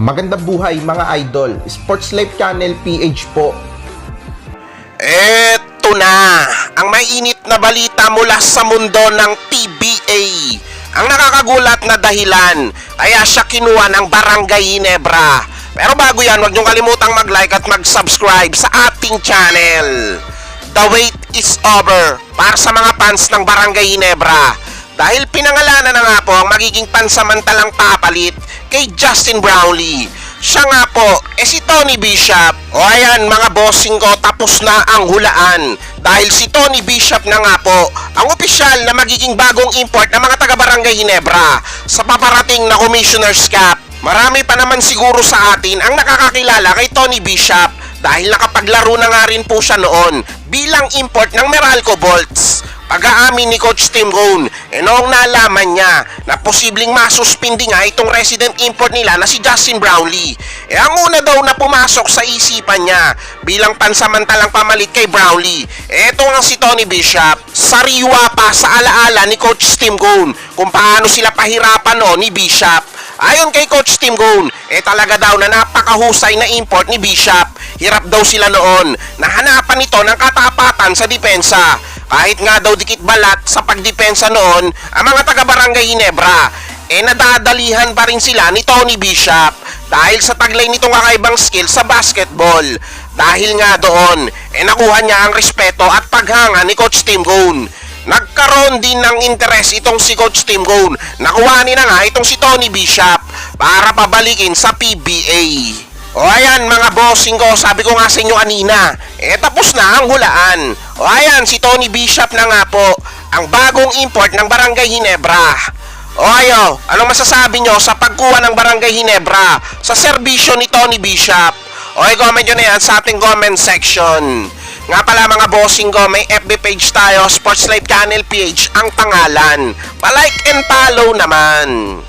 Magandang buhay mga idol. Sports Life Channel PH po. Eto na, ang mainit na balita mula sa mundo ng PBA. Ang nakakagulat na dahilan, kaya siya kinuha ng Barangay Ginebra. Pero bago yan, huwag niyong kalimutang mag-like at mag-subscribe sa ating channel. The wait is over para sa mga fans ng Barangay Ginebra. Dahil pinangalanan na nga po ang magiging pansamantalang papalit kay Justin Brownlee. Siya nga po, eh si Tony Bishop. O ayan mga bossing ko, tapos na ang hulaan. Dahil si Tony Bishop na nga po, ang opisyal na magiging bagong import ng mga taga-barangay Ginebra sa paparating na Commissioner's Cup. Marami pa naman siguro sa atin ang nakakakilala kay Tony Bishop dahil nakapaglaro na nga rin po siya noon bilang import ng Meralco Bolts. Pag-aamin ni Coach Tim Rohn, eh noong nalaman niya na posibleng masuspindi nga itong resident import nila na si Justin Brownlee, eh ang una daw na pumasok sa isipan niya bilang pansamantalang pamalit kay Brownlee, eh ito nga si Tony Bishop, sariwa pa sa alaala ni Coach Tim Rohn kung paano sila pahirapan no ni Bishop. Ayon kay Coach Tim Goon, eh talaga daw na napakahusay na import ni Bishop. Hirap daw sila noon. Nahanapan nito ng katapatan sa depensa. Kahit nga daw dikit balat sa pagdepensa noon ang mga taga-barangay Ginebra, eh nadadalihan pa rin sila ni Tony Bishop dahil sa taglay nitong kakaibang skill sa basketball. Dahil nga doon, eh nakuha niya ang respeto at paghanga ni Coach Tim Goon. Nagkaroon din ng interes itong si Coach Tim Goon. Nakuha na nga itong si Tony Bishop para pabalikin sa PBA. O ayan mga bossing ko, sabi ko nga sa inyo kanina, eh tapos na ang hulaan. O ayan, si Tony Bishop na nga po, ang bagong import ng Barangay Ginebra. O ayo, anong masasabi nyo sa pagkuha ng Barangay Ginebra sa serbisyo ni Tony Bishop? O i-comment nyo na yan sa ating comment section. Nga pala mga bossing ko, may FB page tayo, Sports Life Channel PH ang pangalan. Pa-like and follow naman.